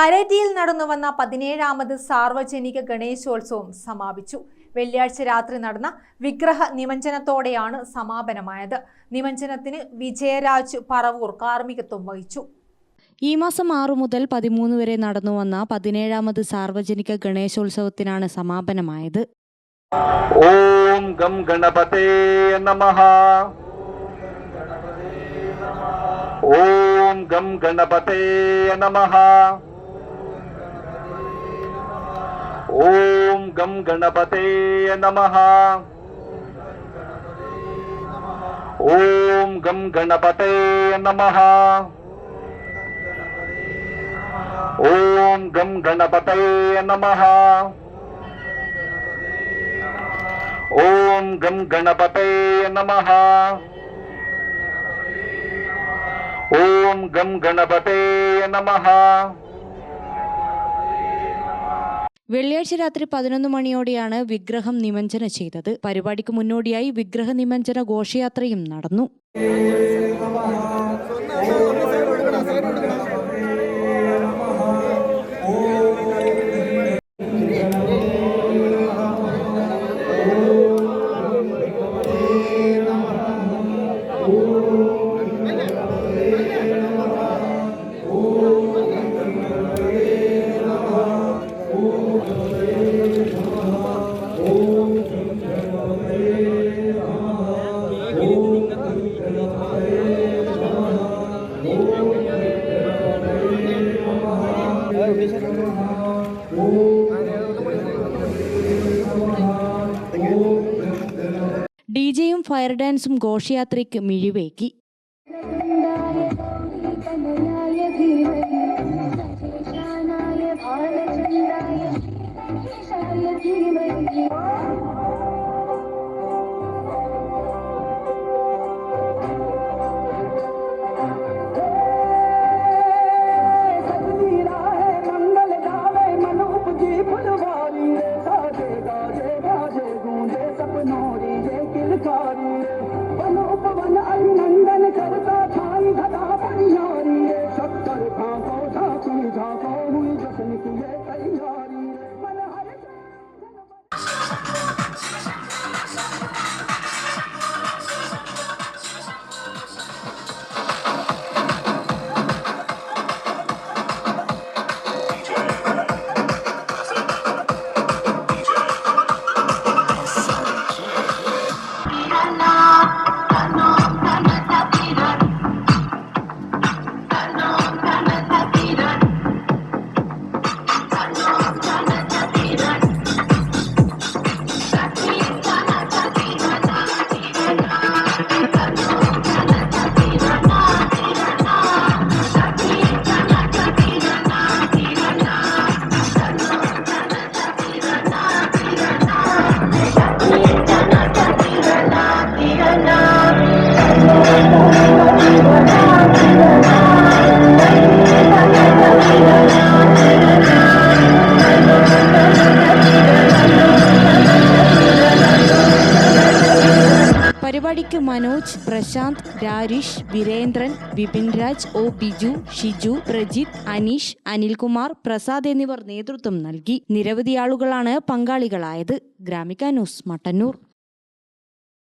കരേറ്റിയിൽ നടന്നു വന്ന പതിനേഴാമത് സാർവജനിക ഗണേശോത്സവം സമാപിച്ചു. വെള്ളിയാഴ്ച രാത്രി നടന്ന വിഗ്രഹ നിമഞ്ജനത്തോടെയാണ് സമാപനമായത്. നിമഞ്ജനത്തിന് വിജയരാജ് പറവൂർ കാർമ്മികത്വം വഹിച്ചു. ഈ മാസം ആറു മുതൽ പതിമൂന്ന് വരെ നടന്നു വന്ന പതിനേഴാമത് സാർവജനിക ഗണേശോത്സവത്തിനാണ് സമാപനമായത്. ഓം ഗം ഗണപതേ നമഃ. ഓം ഗം ഗണപതേ നമഃ. ॐ गं गणपते नमः। ॐ गं गणपते नमः। ॐ गं गणपते नमः। ॐ गं गणपते नमः। ॐ गं गणपते नमः। വെള്ളിയാഴ്ച രാത്രി പതിനൊന്ന് മണിയോടെയാണ് വിഗ്രഹം നിമഞ്ജന ചെയ്തത്. പരിപാടിക്ക് മുന്നോടിയായി വിഗ്രഹ നിമഞ്ജന ഘോഷയാത്രയും നടന്നു. ഡി ജെയും ഫയർ ഡാൻസും ഘോഷയാത്രയ്ക്ക് മിഴിവേക്കി God. പരിപാടിക്ക് മനോജ് പ്രശാന്ത് രാരിഷ് വീരേന്ദ്രൻ വിപിൻ രാജ് ഒ ബിജു ഷിജു പ്രജിത്ത് അനീഷ് അനിൽകുമാർ പ്രസാദ് എന്നിവർ നേതൃത്വം നൽകി. നിരവധി ആളുകളാണ് പങ്കാളികളായത്. ഗ്രാമിക ന്യൂസ് മട്ടന്നൂർ.